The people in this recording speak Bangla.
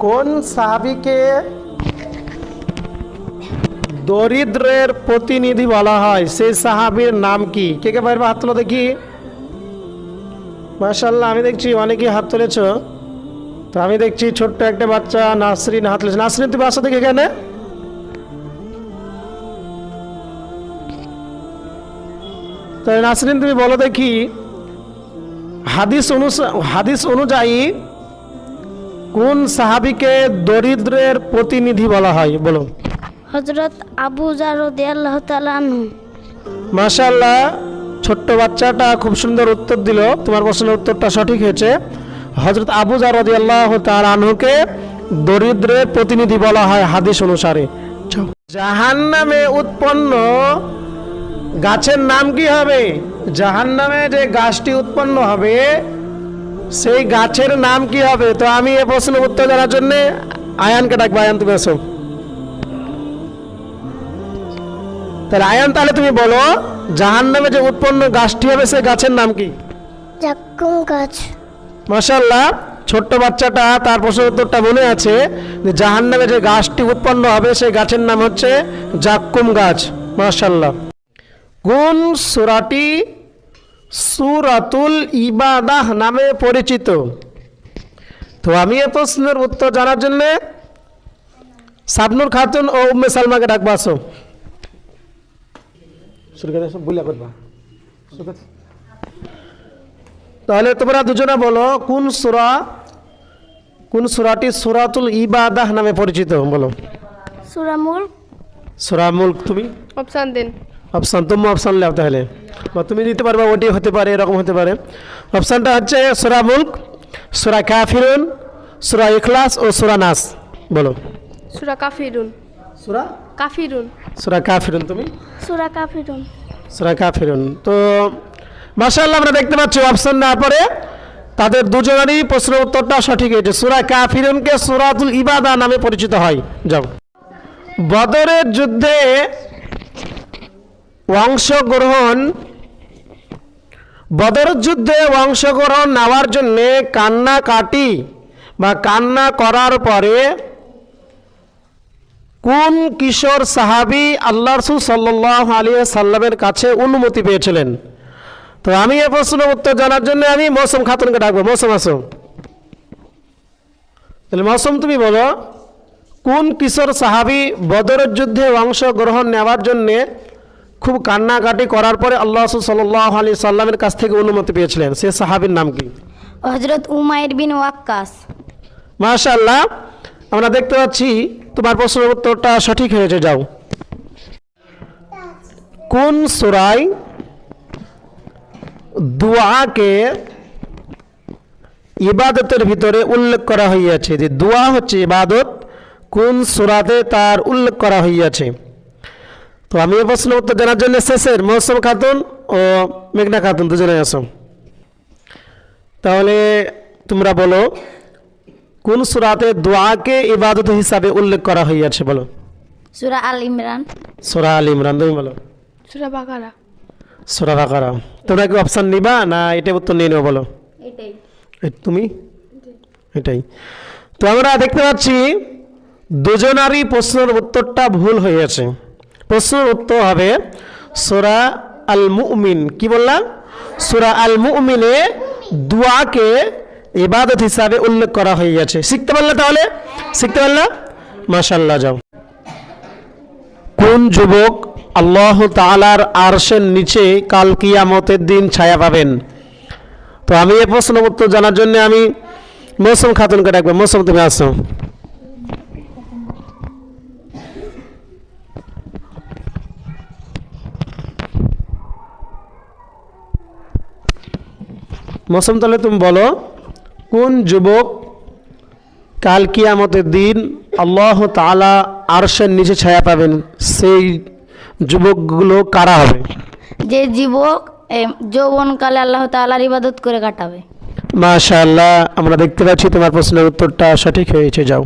কোন সাহাবিকে দরিদ্রের প্রতিনিধি বলা হয়? সেই সাহাবীর নাম কি? কে কে বাইরে হাত তোলো দেখি। মাশাল্লাহ আমি দেখছি অনেকেই হাত তুলেছ। তো আমি দেখছি ছোট্ট একটা বাচ্চা নাসরিন হাত তুলেছে। নাসরিন তুমি আসো দেখি এখানে? তাই নাসরিন, তুমি বলো দেখি। হাদিস অনুসা- হাদিস অনুযায়ী কোন সাহাবিকে দরিদ্রের প্রতিনিধি বলা হয়? বলো হজরত আবু তালানহু মাশাল্লাহ ছোট্ট বাচ্চাটা খুব সুন্দর উত্তর দিল। তোমার প্রশ্নের উত্তরটা সঠিক হয়েছে। হজরত আবু জারদি আল্লাহ তার আনহুকে দরিদ্রের প্রতিনিধি বলা হয় হাদিস অনুসারে। জাহান নামে উৎপন্ন গাছের নাম কি হবে? জাহান নামে যে গাছটি উৎপন্ন হবে সেই গাছের নাম কি হবে? তো আমি এ প্রশ্নের উত্তর জানার জন্য আয়ানকে ডাকবো। আয়ান তুমি আসো। তাহলে আয়ান তাহলে তুমি বলো জাহান নামে যে উৎপন্ন গাছটি হবে সেই গাছের নাম কি? জাক্কুম গাছ। মাসাল্লাহ ছোট্ট বাচ্চাটা তার প্রশ্নের উত্তরটা মনে আছে যে জাহান নামে যে গাছটি উৎপন্ন হবে সেই গাছের নাম হচ্ছে জাক্কুম গাছ। কোন সুরাটি সুরাতুল ইবাদাহ নামে পরিচিত। তো আমি এ প্রশ্নের উত্তর জানার জন্যে সাবনুর খাতুন ও উম্মে সালমাকে ডাকবো আসো। বুলা করবা। তাহলে তোমরা দুজনে বলো কোন সুরা কোন সুরাটি সুরাতুল ইবাদাহ নামে পরিচিত? বলো। সুরামুল সুরা মুল্ক তুমি? অপশান দিন। অপশান তুমি অপশান লেও তাহলে বা তুমি দিতে পারবে ওটি হতে পারে এরকম হতে পারে অপশানটা হচ্ছে সুরা মুল্ক সুরা কাফিরুন সুরা ইখলাস ও সুরা নাস বলো সুরা কাফিরুন সুরা কাফিরুন সুরা কাফিরুন তুমি সুরা কাফিরুন সুরা কাফিরুন তো মাশাআল্লাহ আমরা দেখতে পাচ্ছি অপশান না পরে তাদের দুজনেরই প্রশ্ন উত্তরটা সঠিক হয়েছে সুরা কাফিরুনকে সুরাতুল ইবাদা নামে পরিচিত হয় যাও বদরের যুদ্ধে অংশগ্রহণ বদরের যুদ্ধে অংশগ্রহণ নেওয়ার জন্যে কান্নাকাটি বা কান্না করার পরে কোন কিশোর সাহাবি আল্লাহ রসুল সাল্লাহ আলী সাল্লামের কাছে অনুমতি পেয়েছিলেন তো আমি এ প্রশ্নের উত্তর জানার জন্য আমি মৌসুম খাতুনকে ডাকবো। মৌসুম আসো। তাহলে মৌসুম তুমি বলো, কোন কিশোর সাহাবি বদরের যুদ্ধে অংশগ্রহণ নেওয়ার জন্যে খুব কান্নাকাটি করার পরে আল্লাহ সাল্লাহ আলী সাল্লামের কাছ থেকে অনুমতি পেয়েছিলেন। সে সাহাবির নাম কি? হজরত উমাইর বিন ওয়াক্কাস। মাশাল্লাহ আমরা দেখতে পাচ্ছি তোমার প্রশ্নের উত্তরটা সঠিক হয়েছে যাও। কোন সুরাই দোয়াকে ইবাদতের ভিতরে উল্লেখ করা হইয়াছে? যে দোয়া হচ্ছে ইবাদত কোন সুরাতে তার উল্লেখ করা হইয়াছে? তো আমি এই প্রশ্নের উত্তর জানার জন্য শেষের মৌসুম খাতুন ও মেঘনা খাতুন দুজনে আসো তাহলে তোমরা বলো কোন সুরাতে দোয়াকে ইবাদত হিসাবে উল্লেখ করা হইয়াছে বলো? সুরা আল ইমরান। সুরা আল ইমরান তুমি বলো। সুরা বাকারা। সুরা বাকারা। তোমরা কি অপশান নিবা না এটা উত্তর নিয়ে নেব বলো? এটাই। তুমি? এটাই। তো আমরা দেখতে পাচ্ছি দুজনারই প্রশ্নের উত্তরটা ভুল হয়েছে প্রশ্নের উত্তর হবে সোরা আল মুমিন কি বললাম? সোরা আল মুমিনে দুয়াকে ইবাদত হিসাবে উল্লেখ করা হয়ে গেছে শিখতে পারলে তাহলে? শিখতে পারলে? মাশাল্লাহ যাও। কোন যুবক আল্লাহ তাআলার আরশের নিচে কাল কিয়ামতের দিন ছায়া পাবেন? তো আমি এ প্রশ্ন উত্তর জানার জন্য আমি মৌসুম খাতুনকে ডাকবো। মৌসুম, তুমি আসো। মৌসুম তাহলে তুমি বলো কোন যুবক কাল কিয়ামতের দিন আল্লাহ তালা আরশের নিচে ছায়া পাবেন? সেই যুবকগুলো কারা হবে? যে যুবক যৌবনকালে আল্লাহ তালার ইবাদত করে কাটাবে। মাশাআল্লাহ আমরা দেখতে পাচ্ছি তোমার প্রশ্নের উত্তরটা সঠিক হয়েছে যাও।